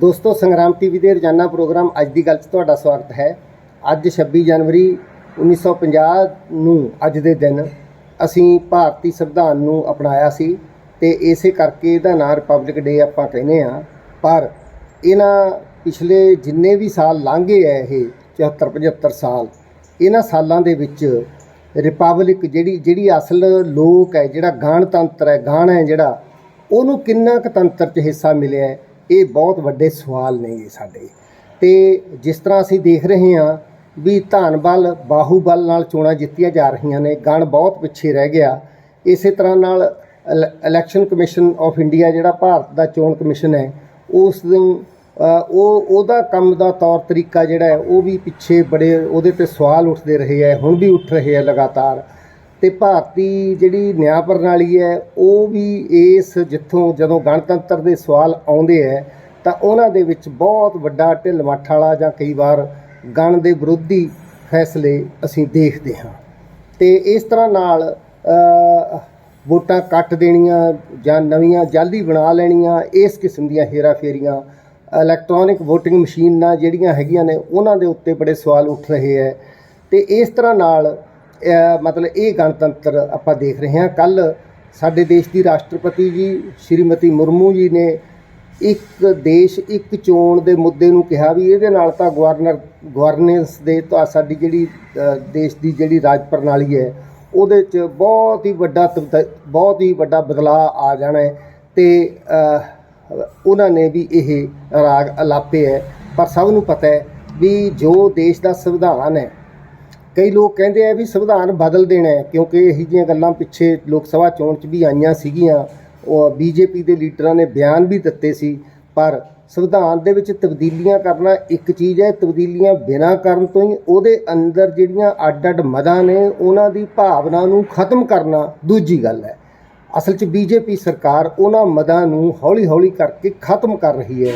ਦੋਸਤੋ, ਸੰਗਰਾਮ ਟੀਵੀ ਦੇ ਰੋਜ਼ਾਨਾ ਪ੍ਰੋਗਰਾਮ ਅੱਜ ਦੀ ਗੱਲ 'ਚ ਤੁਹਾਡਾ ਸਵਾਗਤ ਹੈ। ਅੱਜ 26 ਜਨਵਰੀ 1950 ਨੂੰ ਅੱਜ ਦੇ ਦਿਨ ਅਸੀਂ ਭਾਰਤੀ ਸੰਵਿਧਾਨ ਨੂੰ ਅਪਣਾਇਆ ਸੀ ਤੇ ਇਸੇ ਕਰਕੇ ਇਹਦਾ ਨਾਂ ਰਿਪਬਲਿਕ ਡੇ ਆਪਾਂ ਕਹਿੰਦੇ ਆ ਪਰ ਇਹਨਾਂ ਪਿਛਲੇ ਜਿੰਨੇ ਵੀ ਸਾਲ ਲੰਘੇ ਆ ਇਹ 74 75 ਸਾਲ, ਇਹਨਾਂ ਸਾਲਾਂ ਦੇ ਵਿੱਚ ਰਿਪਬਲਿਕ ਜਿਹੜੀ ਜਿਹੜੀ ਅਸਲ ਲੋਕ ਹੈ, ਜਿਹੜਾ ਗਣਤੰਤਰ ਹੈ, ਗਣ ਹੈ ਜਿਹੜਾ, ਉਹਨੂੰ ਕਿੰਨਾ ਕੁ ਤੰਤਰ 'ਚ ਹਿੱਸਾ ਮਿਲਿਆ ਇਹ ਬਹੁਤ ਵੱਡੇ ਸਵਾਲ ਨੇ ਇਹ ਸਾਡੇ। ਤੇ ਜਿਸ ਤਰ੍ਹਾਂ ਅਸੀਂ ਦੇਖ ਰਹੇ ਹਾਂ ਵੀ ਧਾਨਬਲ, ਬਾਹੂਬਲ ਨਾਲ ਚੋਣਾਂ ਜਿੱਤੀਆਂ ਜਾ ਰਹੀਆਂ ਨੇ, ਗਣ ਬਹੁਤ ਪਿੱਛੇ ਰਹਿ ਗਿਆ। ਇਸੇ ਤਰ੍ਹਾਂ ਨਾਲ ਇਲ- ਇਲੈਕਸ਼ਨ ਕਮਿਸ਼ਨ ਆਫ ਇੰਡੀਆ ਜਿਹੜਾ ਭਾਰਤ ਦਾ ਚੋਣ ਕਮਿਸ਼ਨ ਹੈ, ਉਸ ਨੂੰ ਉਹ, ਉਹਦਾ ਕੰਮ ਦਾ ਤੌਰ ਤਰੀਕਾ ਜਿਹੜਾ ਉਹ ਵੀ ਪਿੱਛੇ ਬੜੇ ਉਹਦੇ ਤੇ ਸਵਾਲ ਉੱਠਦੇ ਰਹੇ ਹੈ, ਹੁਣ ਵੀ ਉੱਠ ਰਹੇ ਹੈ ਲਗਾਤਾਰ। ਤੇ ਭਾਰਤੀ ਜਿਹੜੀ ਨਿਆਂ ਪ੍ਰਣਾਲੀ ਹੈ, ਉਹ ਵੀ ਇਸ ਜਿੱਥੋਂ ਜਦੋਂ ਗਣਤੰਤਰ ਦੇ ਸਵਾਲ ਆਉਂਦੇ ਹੈ, ਤਾਂ ਉਹਨਾਂ ਦੇ ਵਿੱਚ ਬਹੁਤ ਵੱਡਾ ਢਿੱਲ ਮੱਠ ਵਾਲਾ ਜਾਂ ਕਈ ਵਾਰ ਗਣ ਦੇ ਵਿਰੋਧੀ ਫੈਸਲੇ ਅਸੀਂ ਦੇਖਦੇ ਹਾਂ। ਤੇ ਇਸ ਤਰ੍ਹਾਂ ਨਾਲ ਵੋਟਾਂ ਕੱਟ ਦੇਣੀਆਂ ਜਾਂ ਨਵੀਆਂ ਜਾਲੀ ਬਣਾ ਲੈਣੀਆਂ, ਇਸ ਕਿਸਮ ਦੀਆਂ ਹੇਰਾਫੇਰੀਆਂ, ਇਲੈਕਟ੍ਰੋਨਿਕ VOTING ਮਸ਼ੀਨਾਂ ਜਿਹੜੀਆਂ ਹੈਗੀਆਂ ਨੇ, ਉਹਨਾਂ ਦੇ ਉੱਤੇ ਬੜੇ ਸਵਾਲ ਉੱਠ ਰਹੇ ਹੈ। ਤੇ ਇਸ ਤਰ੍ਹਾਂ ਨਾਲ ਮਤਲਬ ਇਹ ਗਣਤੰਤਰ ਆਪਾਂ ਦੇਖ ਰਹੇ ਹਾਂ। ਕੱਲ ਸਾਡੇ ਦੇਸ਼ ਦੀ ਰਾਸ਼ਟਰਪਤੀ ਜੀ, ਸ਼੍ਰੀਮਤੀ ਮੁਰਮੂ ਜੀ ਨੇ ਇੱਕ ਦੇਸ਼, ਇੱਕ ਚੋਣ ਦੇ ਮੁੱਦੇ ਨੂੰ ਕਿਹਾ ਵੀ ਇਹਦੇ ਨਾਲ ਤਾਂ ਗਵਰਨਰ, ਗਵਰਨੈਂਸ ਦੇ ਤਾਂ ਸਾਡੀ ਜਿਹੜੀ ਦੇਸ਼ ਦੀ ਜਿਹੜੀ ਰਾਜ ਪ੍ਰਣਾਲੀ ਹੈ, ਉਹਦੇ 'ਚ ਬਹੁਤ ਹੀ ਵੱਡਾ ਤਬਦ- ਬਹੁਤ ਹੀ ਵੱਡਾ ਬਦਲਾਅ ਆ ਜਾਣਾ ਹੈ ਤੇ ਉਹਨਾਂ ਨੇ ਵੀ ਇਹ ਰਾਗ ਅਲਾਪੇ ਹੈ। ਪਰ ਸਭ ਨੂੰ ਪਤਾ ਹੈ ਵੀ ਜੋ ਦੇਸ਼ ਦਾ ਸੰਵਿਧਾਨ ਹੈ ਕਈ ਲੋਕ ਕਹਿੰਦੇ ਆ ਵੀ ਸੰਵਿਧਾਨ ਬਦਲ ਦੇਣਾ ਹੈ, ਕਿਉਂਕਿ ਇਹੋ ਜਿਹੀਆਂ ਗੱਲਾਂ ਪਿੱਛੇ ਲੋਕ ਸਭਾ ਚੋਣ 'ਚ ਵੀ ਆਈਆਂ ਸੀਗੀਆਂ। ਉਹ ਬੀਜੇਪੀ ਦੇ ਲੀਡਰਾਂ ਨੇ ਬਿਆਨ ਵੀ ਦਿੱਤੇ ਸੀ, ਪਰ ਸੰਵਿਧਾਨ ਦੇ ਵਿੱਚ ਤਬਦੀਲੀਆਂ ਕਰਨਾ ਇੱਕ ਚੀਜ਼ ਹੈ, ਤਬਦੀਲੀਆਂ ਬਿਨਾਂ ਕਰਨ ਤੋਂ ਹੀ ਉਹਦੇ ਅੰਦਰ ਜਿਹੜੀਆਂ ਅੱਡ-ਅੱਡ ਮਦਾਂ ਨੇ, ਉਹਨਾਂ ਦੀ ਭਾਵਨਾ ਨੂੰ ਖਤਮ ਕਰਨਾ ਦੂਜੀ ਗੱਲ ਹੈ। ਅਸਲ 'ਚ ਬੀਜੇਪੀ ਸਰਕਾਰ ਉਹਨਾਂ ਮਦਾਂ ਨੂੰ ਹੌਲੀ-ਹੌਲੀ ਕਰਕੇ ਖਤਮ ਕਰ ਰਹੀ ਹੈ।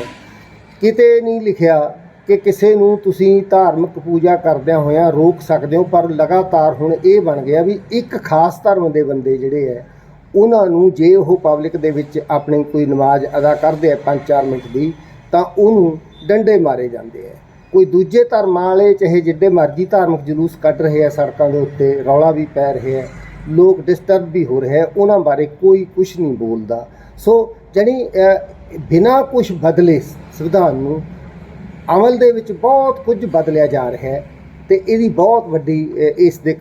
ਕਿਤੇ ਨਹੀਂ ਲਿਖਿਆ ਕਿ ਕਿਸੇ ਨੂੰ ਤੁਸੀਂ ਧਾਰਮਿਕ ਪੂਜਾ ਕਰਦਿਆਂ ਹੋਇਆਂ ਰੋਕ ਸਕਦੇ ਹੋ, ਪਰ ਲਗਾਤਾਰ ਹੁਣ ਇਹ ਬਣ ਗਿਆ ਵੀ ਇੱਕ ਖਾਸ ਧਰਮ ਦੇ ਬੰਦੇ ਜਿਹੜੇ ਹੈ, ਉਹਨਾਂ ਨੂੰ ਜੇ ਉਹ ਪਬਲਿਕ ਦੇ ਵਿੱਚ ਆਪਣੀ ਕੋਈ ਨਮਾਜ਼ ਅਦਾ ਕਰਦੇ ਆ 5-4 ਮਿੰਟ ਦੀ, ਤਾਂ ਉਹਨੂੰ ਡੰਡੇ ਮਾਰੇ ਜਾਂਦੇ ਆ ਕੋਈ ਦੂਜੇ ਧਰਮਾਂ ਵਾਲੇ ਚਾਹੇ ਜਿੱਡੇ ਮਰਜ਼ੀ ਧਾਰਮਿਕ ਜਲੂਸ ਕੱਢ ਰਹੇ ਆ ਸੜਕਾਂ ਦੇ ਉੱਤੇ ਰੌਲਾ ਵੀ ਪੈ ਰਿਹਾ ਹੈ, ਲੋਕ ਡਿਸਟਰਬ ਵੀ ਹੋ ਰਹੇ ਆ ਉਹਨਾਂ ਬਾਰੇ ਕੋਈ ਕੁਝ ਨਹੀਂ ਬੋਲਦਾ। ਸੋ ਜਾਣੀ ਬਿਨਾਂ ਕੁਝ ਬਦਲੇ ਸੰਵਿਧਾਨ ਨੂੰ ਅਮਲ ਦੇ ਵਿੱਚ ਬਹੁਤ ਕੁਝ ਬਦਲਿਆ ਜਾ ਰਿਹਾ ਹੈ ਤੇ ਇਹਦੀ ਬਹੁਤ ਵੱਡੀ ਇਸ ਦੇ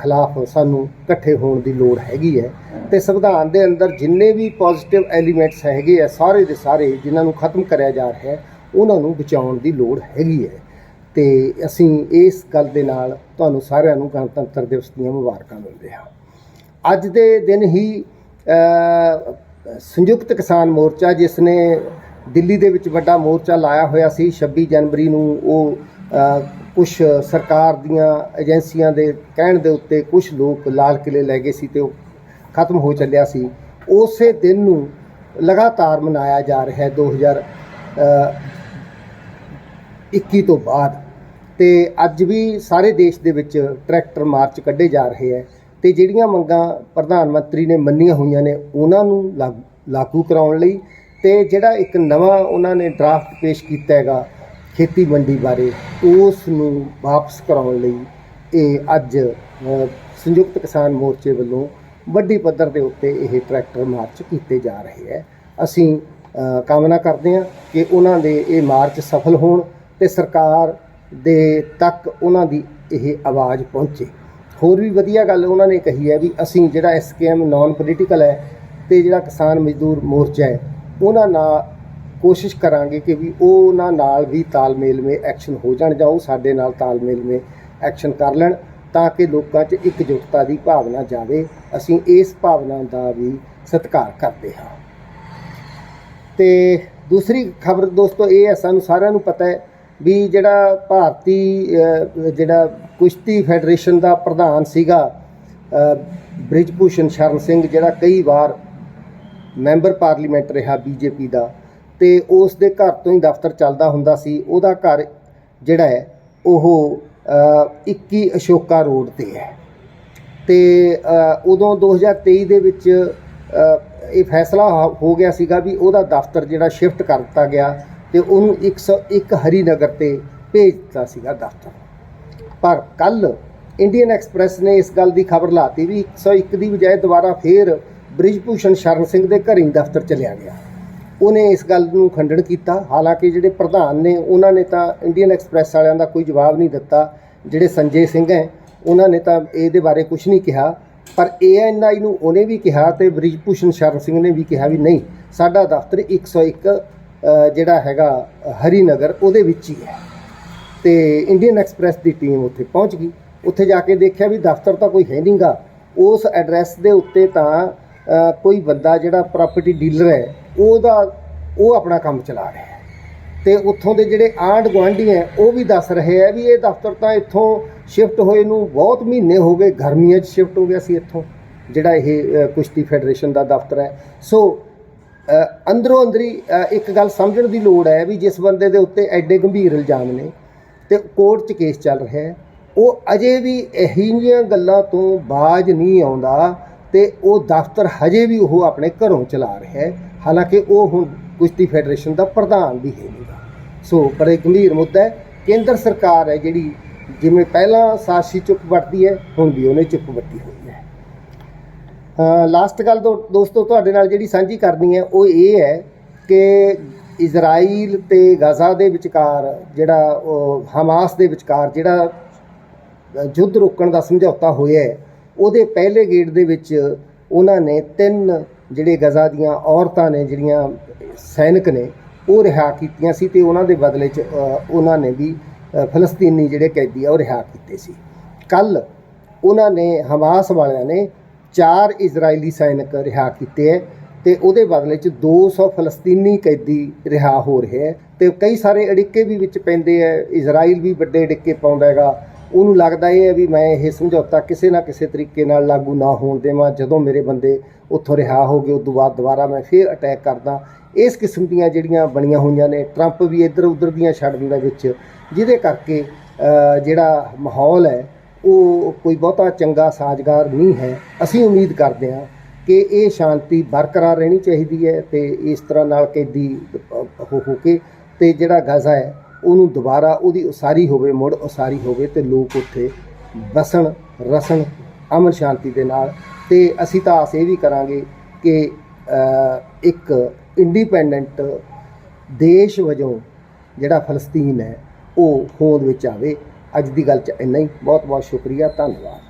ਖਿਲਾਫ ਸਾਨੂੰ ਇਕੱਠੇ ਹੋਣ ਦੀ ਲੋੜ ਹੈਗੀ ਹੈ। ਤੇ ਸੰਵਿਧਾਨ ਦੇ ਅੰਦਰ ਜਿੰਨੇ ਵੀ ਪੋਜ਼ਿਟਿਵ ਐਲੀਮੈਂਟਸ ਹੈਗੇ ਆ, ਸਾਰੇ ਦੇ ਸਾਰੇ ਜਿਨ੍ਹਾਂ ਨੂੰ ਖਤਮ ਕਰਿਆ ਜਾ ਰਿਹਾ ਹੈ, ਉਹਨਾਂ ਨੂੰ ਬਚਾਉਣ ਦੀ ਲੋੜ ਹੈਗੀ ਹੈ। ਤੇ ਅਸੀਂ ਇਸ ਗੱਲ ਦੇ ਨਾਲ ਤੁਹਾਨੂੰ ਸਾਰਿਆਂ ਨੂੰ ਗਣਤੰਤਰ ਦਿਵਸ ਦੀਆਂ ਮੁਬਾਰਕਾਂ ਦਿੰਦੇ ਹਾਂ। ਅੱਜ ਦੇ ਦਿਨ ਹੀ ਸੰਯੁਕਤ ਕਿਸਾਨ ਮੋਰਚਾ, ਜਿਸ ਨੇ ਦਿੱਲੀ ਦੇ ਵਿੱਚ ਵੱਡਾ ਮੋਰਚਾ ਲਾਇਆ ਹੋਇਆ ਸੀ। 26 ਜਨਵਰੀ ਨੂੰ ਉਹ ਕੁਝ ਸਰਕਾਰ ਦੀਆਂ ਏਜੰਸੀਆਂ ਦੇ ਕਹਿਣ ਦੇ ਉੱਤੇ ਕੁਝ ਲੋਕ ਲਾਲ ਕਿਲੇ ਲੈ ਗਏ ਸੀ ਤੇ ਉਹ ਖਤਮ ਹੋ ਚੱਲਿਆ ਸੀ। ਉਸੇ ਦਿਨ ਨੂੰ ਲਗਾਤਾਰ ਮਨਾਇਆ ਜਾ ਰਿਹਾ ਹੈ 2000 ਅ, 21 ਤੋਂ ਬਾਅਦ। ਤੇ ਅੱਜ ਵੀ ਸਾਰੇ ਦੇਸ਼ ਦੇ ਵਿੱਚ ਟਰੈਕਟਰ ਮਾਰਚ ਕੱਢੇ ਜਾ ਰਹੇ ਹੈ ਤੇ ਜਿਹੜੀਆਂ ਮੰਗਾਂ ਪ੍ਰਧਾਨ ਮੰਤਰੀ ਨੇ ਮੰਨੀਆਂ ਹੋਈਆਂ ਨੇ ਉਹਨਾਂ ਨੂੰ ਲਾਗ- ਲਾਗੂ ਕਰਾਉਣ ਲਈ ਤੇ ਜਿਹੜਾ ਇੱਕ ਨਵਾਂ ਉਹਨਾਂ ਨੇ ਡਰਾਫਟ ਪੇਸ਼ ਕੀਤਾ ਹੈਗਾ ਖੇਤੀ ਮੰਡੀ ਬਾਰੇ ਉਸ ਨੂੰ ਵਾਪਸ ਕਰਾਉਣ ਲਈ ਇਹ ਅੱਜ ਸੰਯੁਕਤ ਕਿਸਾਨ ਮੋਰਚੇ ਵੱਲੋਂ ਵੱਡੀ ਪੱਧਰ ਦੇ ਉੱਤੇ ਇਹ ਟਰੈਕਟਰ ਮਾਰਚ ਕੀਤੇ ਜਾ ਰਹੇ ਹੈ। ਅਸੀਂ ਕਾਮਨਾ ਕਰਦੇ ਹਾਂ ਕਿ ਉਹਨਾਂ ਦੇ ਇਹ ਮਾਰਚ ਸਫਲ ਹੋਣ ਤੇ ਸਰਕਾਰ ਦੇ ਤੱਕ ਉਹਨਾਂ ਦੀ ਇਹ ਆਵਾਜ਼ ਪਹੁੰਚੇ। ਹੋਰ ਵੀ ਵਧੀਆ ਗੱਲ ਉਹਨਾਂ ਨੇ ਕਹੀ ਹੈ ਵੀ ਅਸੀਂ ਜਿਹੜਾ ਐਸਕੇਐਮ ਨਾਨ ਪੋਲੀਟੀਕਲ ਹੈ ਤੇ ਜਿਹੜਾ ਕਿਸਾਨ ਮਜ਼ਦੂਰ ਮੋਰਚਾ ਹੈ ਉਹਨਾਂ ਨਾਲ ਕੋਸ਼ਿਸ਼ ਕਰਾਂਗੇ ਕਿ ਵੀ ਉਹਨਾਂ ਨਾਲ ਵੀ ਤਾਲਮੇਲ ਮੇ ਐਕਸ਼ਨ ਹੋ ਜਾਣ ਜਾਂ ਉਹ ਸਾਡੇ ਨਾਲ ਤਾਲਮੇਲ ਮੇ ਐਕਸ਼ਨ ਕਰ ਲੈਣ ਤਾਂ ਕਿ ਲੋਕਾਂ 'ਚ ਇਕਜੁੱਟਤਾ ਦੀ ਭਾਵਨਾ ਜਾਵੇ। ਅਸੀਂ ਇਸ ਭਾਵਨਾ ਦਾ ਵੀ ਸਤਿਕਾਰ ਕਰਦੇ ਹਾਂ। ਤੇ ਦੂਸਰੀ ਖਬਰ ਦੋਸਤੋ ਇਹ ਹੈ, ਸਾਨੂੰ ਸਾਰਿਆਂ ਨੂੰ ਪਤਾ ਹੈ ਵੀ ਜਿਹੜਾ ਭਾਰਤੀ ਜਿਹੜਾ ਕੁਸ਼ਤੀ ਫੈਡਰੇਸ਼ਨ ਦਾ ਪ੍ਰਧਾਨ ਸੀਗਾ ਬ੍ਰਿਜਭੂਸ਼ਣ ਸ਼ਰਨ ਸਿੰਘ, ਜਿਹੜਾ ਕਈ ਵਾਰ ਮੈਂਬਰ ਪਾਰਲੀਮੈਂਟ ਰਿਹਾ ਬੀਜੇਪੀ ਦਾ ਤੇ ਉਸ ਦੇ ਘਰ ਤੋਂ ਹੀ ਦਫ਼ਤਰ ਚੱਲਦਾ ਹੁੰਦਾ ਸੀ। ਉਹਦਾ ਘਰ ਜਿਹੜਾ ਹੈ ਉਹ ਅ, 21 ਅਸ਼ੋਕਾ ਰੋਡ ਤੇ ਹੈ। ਤੇ ਅ, ਉਦੋਂ 2023 ਦੇ ਵਿੱਚ ਇਹ ਫੈਸਲਾ ਹੋ- ਹੋ ਗਿਆ ਸੀਗਾ ਵੀ ਉਹਦਾ ਦਫ਼ਤਰ ਜਿਹੜਾ ਸ਼ਿਫਟ ਕਰ ਦਿੱਤਾ ਗਿਆ ਤੇ ਉਹਨੂੰ 101 ਹਰੀਨਗਰ ਤੇ ਭੇਜ ਦਿੱਤਾ ਸੀਗਾ ਦਫ਼ਤਰ। ਪਰ ਕੱਲ ਇੰਡੀਅਨ ਐਕਸਪ੍ਰੈਸ ਨੇ ਇਸ ਗੱਲ ਦੀ ਖਬਰ ਲਾਤੀ ਵੀ 101 ਦੀ ਬਜਾਏ ਦੁਬਾਰਾ ਫੇਰ ਬ੍ਰਿਜਭੂਸ਼ਣ ਸ਼ਰਨ ਸਿੰਘ ਦੇ ਘਰੀ ਦਫ਼ਤਰ ਚਲਿਆ ਗਿਆ। ਉਹਨੇ ਇਸ ਗੱਲ ਨੂੰ ਖੰਡਨ ਕੀਤਾ। ਹਾਲਾਂਕਿ ਜਿਹੜੇ ਪ੍ਰਧਾਨ ਨੇ ਉਹਨਾਂ ਨੇ ਤਾਂ ਇੰਡੀਅਨ ਐਕਸਪ੍ਰੈਸ ਵਾਲਿਆਂ ਦਾ ਕੋਈ ਜਵਾਬ ਨਹੀਂ ਦਿੱਤਾ। ਜਿਹੜੇ ਸੰਜੇ ਸਿੰਘ ਹੈ ਉਹਨਾਂ ਨੇ ਤਾਂ ਇਹਦੇ ਬਾਰੇ ਕੁਝ ਨਹੀਂ ਕਿਹਾ। ਪਰ ਏਐਨਆਈ ਨੂੰ ਉਹਨੇ ਵੀ ਕਿਹਾ ਤੇ ਬ੍ਰਿਜਭੂਸ਼ਣ ਸ਼ਰਨ ਸਿੰਘ ਨੇ ਵੀ ਕਿਹਾ ਵੀ ਨਹੀਂ ਸਾਡਾ ਦਫ਼ਤਰ 101 ਅ, ਜਿਹੜਾ ਹੈਗਾ ਹਰੀ ਨਗਰ ਉਹਦੇ ਵਿੱਚ ਹੀ ਹੈ। ਤੇ ਇੰਡੀਅਨ ਐਕਸਪ੍ਰੈਸ ਦੀ ਟੀਮ ਉੱਥੇ ਪਹੁੰਚ ਗਈ। ਉੱਥੇ ਜਾ ਕੇ ਦੇਖਿਆ ਵੀ ਦਫ਼ਤਰ ਤਾਂ ਕੋਈ ਹੈ ਨਹੀਂਗਾ ਉਸ ਐਡਰੈਸ ਦੇ ਉੱਤੇ ਤਾਂ ਕੋਈ ਬੰਦਾ ਜਿਹੜਾ ਪ੍ਰਾਪਰਟੀ ਡੀਲਰ ਹੈ ਉਹਦਾ ਉਹ ਆਪਣਾ ਕੰਮ ਚਲਾ ਰਿਹਾ ਹੈ। ਤੇ ਉੱਥੋਂ ਦੇ ਜਿਹੜੇ ਆਂਢ ਗੁਆਂਢੀ ਹੈ ਉਹ ਵੀ ਦੱਸ ਰਹੇ ਹੈ ਵੀ ਇਹ ਦਫ਼ਤਰ ਤਾਂ ਇੱਥੋਂ ਸ਼ਿਫਟ ਹੋਏ ਨੂੰ ਬਹੁਤ ਮਹੀਨੇ ਹੋ ਗਏ ਗਰਮੀਆਂ 'ਚ ਸ਼ਿਫਟ ਹੋ ਗਿਆ ਸੀ ਇੱਥੋਂ ਜਿਹੜਾ ਇਹ ਕੁਸ਼ਤੀ ਫੈਡਰੇਸ਼ਨ ਦਾ ਦਫ਼ਤਰ ਹੈ। ਸੋ ਅੰਦਰੋਂ ਅੰਦਰੀ ਅ, ਇੱਕ ਗੱਲ ਸਮਝਣ ਦੀ ਲੋੜ ਹੈ ਵੀ ਜਿਸ ਬੰਦੇ ਦੇ ਉੱਤੇ ਐਡੇ ਗੰਭੀਰ ਇਲਜ਼ਾਮ ਨੇ ਤੇ ਕੋਰਟ 'ਚ ਕੇਸ ਚੱਲ ਰਿਹਾ ਹੈ ਉਹ ਅਜੇ ਵੀ ਇਹੀਆਂ ਗੱਲਾਂ ਤੋਂ ਬਾਜ ਨਹੀਂ ਆਉਂਦਾ ਤੇ ਉਹ ਦਫ਼ਤਰ ਹਜੇ ਵੀ ਉਹ ਆਪਣੇ ਘਰੋਂ ਚਲਾ ਰਿਹਾ ਹੈ। ਹਾਲਾਂਕਿ ਉਹ ਹੁਣ ਕੁਸ਼ਤੀ ਫੈਡਰੇਸ਼ਨ ਦਾ ਪ੍ਰਧਾਨ ਵੀ ਹੈ ਨਹੀਂਗਾ ਸੋ ਬੜੇ ਗੰਭੀਰ ਮੁੱਦਾ ਹੈ। ਕੇਂਦਰ ਸਰਕਾਰ ਹੈ ਜਿਹੜੀ ਜਿਵੇਂ ਪਹਿਲਾਂ ਸਾਸੀ ਚੁੱਪ ਵਰਤੀ ਹੈ, ਹੁਣ ਵੀ ਉਹਨੇ ਚੁੱਪ ਵਰਤੀ ਹੋਈ ਹੈ। ਲਾਸਟ ਗੱਲ ਦੋ- ਦੋਸਤੋ, ਤੁਹਾਡੇ ਨਾਲ ਜਿਹੜੀ ਸਾਂਝੀ ਕਰਨੀ ਹੈ, ਉਹ ਇਹ ਹੈ ਕਿ ਇਜ਼ਰਾਈਲ ਤੇ ਗਜ਼ਾ ਦੇ ਵਿਚਕਾਰ ਜਿਹੜਾ ਉਹ ਹਮਾਸ ਦੇ ਵਿਚਕਾਰ ਜਿਹੜਾ ਯੁੱਧ ਰੋਕਣ ਦਾ ਸਮਝੌਤਾ ਹੋਇਆ ਹੈ ਉਹਦੇ ਪਹਿਲੇ ਗੇੜ ਦੇ ਵਿੱਚ ਉਹਨਾਂ ਨੇ ਤਿੰਨ ਜਿਹੜੇ ਗਜ਼ਾ ਦੀਆਂ ਔਰਤਾਂ ਨੇ, ਜਿਹੜੀਆਂ ਸੈਨਿਕ ਨੇ, ਉਹ ਰਿਹਾ ਕੀਤੀਆਂ ਸੀ ਤੇ ਉਹਨਾਂ ਦੇ ਬਦਲੇ 'ਚ ਉਹਨਾਂ ਨੇ ਵੀ ਫਲਸਤੀਨੀ ਜਿਹੜੇ ਕੈਦੀ ਆ, ਉਹ ਰਿਹਾ ਕੀਤੇ ਸੀ। ਕੱਲ ਉਹਨਾਂ ਨੇ ਹਮਾਸ ਵਾਲਿਆਂ ਨੇ ਚਾਰ ਇਜ਼ਰਾਈਲੀ ਸੈਨਿਕ ਰਿਹਾ ਕੀਤੇ ਹੈ ਤੇ ਉਹਦੇ ਬਦਲੇ 'ਚ 200 ਫਲਸਤੀਨੀ ਕੈਦੀ ਰਿਹਾ ਹੋ ਰਹੇ ਹੈ ਤੇ ਕਈ ਸਾਰੇ ਅੜਿੱਕੇ ਵੀ ਵਿੱਚ ਪੈਂਦੇ ਹੈ ਇਜ਼ਰਾਈਲ ਵੀ ਵੱਡੇ ਅੜਿੱਕੇ ਪਾਉਂਦਾ ਹੈਗਾ। ਉਹਨੂੰ ਲੱਗਦਾ ਇਹ ਹੈ ਵੀ ਮੈਂ ਇਹ ਸਮਝੌਤਾ ਕਿਸੇ ਨਾ ਕਿਸੇ ਤਰੀਕੇ ਨਾਲ ਲਾਗੂ ਨਾ ਹੋਣ ਦੇਵਾਂ। ਜਦੋਂ ਮੇਰੇ ਬੰਦੇ ਉੱਥੋਂ ਰਿਹਾ ਹੋ ਗਏ ਉਸ ਤੋਂ ਬਾਅਦ ਦੁਬਾਰਾ ਮੈਂ ਫੇਰ ਅਟੈਕ ਕਰਦਾ। ਇਸ ਕਿਸਮ ਦੀਆਂ ਜਿਹੜੀਆਂ ਬਣੀਆਂ ਹੋਈਆਂ ਨੇ ਟਰੰਪ ਵੀ ਇੱਧਰ ਉੱਧਰ ਦੀਆਂ ਛੱਡ ਦਿੰਦਾ ਵਿੱਚ, ਜਿਹਦੇ ਕਰਕੇ ਜਿਹੜਾ ਮਾਹੌਲ ਹੈ, ਉਹ ਕੋਈ ਬਹੁਤਾ ਚੰਗਾ ਸਾਜ਼ਗਾਰ ਨਹੀਂ ਹੈ। ਅਸੀਂ ਉਮੀਦ ਕਰਦੇ ਹਾਂ ਕਿ ਇਹ ਸ਼ਾਂਤੀ ਬਰਕਰਾਰ ਰਹਿਣੀ ਚਾਹੀਦੀ ਹੈ ਤੇ ਇਸ ਤਰ੍ਹਾਂ ਨਾਲ ਕੈਦੀ ਹੋ ਹੋ ਕੇ ਤੇ ਜਿਹੜਾ ਗਜ਼ਾ ਹੈ ਉਹਨੂੰ ਦੁਬਾਰਾ ਉਹਦੀ ਉਸਾਰੀ ਹੋਵੇ, ਮੁੜ ਉਸਾਰੀ ਹੋਵੇ ਤੇ ਲੋਕ ਉੱਥੇ ਬਸਣ ਰਸਣ, ਅਮਨ ਸ਼ਾਂਤੀ ਦੇ ਨਾਲ। ਤੇ ਅਸੀਂ ਤਾਂ ਆਸ ਇਹ ਵੀ ਕਰਾਂਗੇ ਕਿ ਇੱਕ ਇੰਡੀਪੈਂਡੈਂਟ ਦੇਸ਼ ਵਜੋਂ ਜਿਹੜਾ ਫਲਸਤੀਨ ਹੈ, ਉਹ ਹੋਂਦ ਵਿੱਚ ਆਵੇ। ਅੱਜ ਦੀ ਗੱਲ 'ਚ ਇੰਨਾ ਹੀ। ਬਹੁਤ ਬਹੁਤ ਸ਼ੁਕਰੀਆ। ਧੰਨਵਾਦ।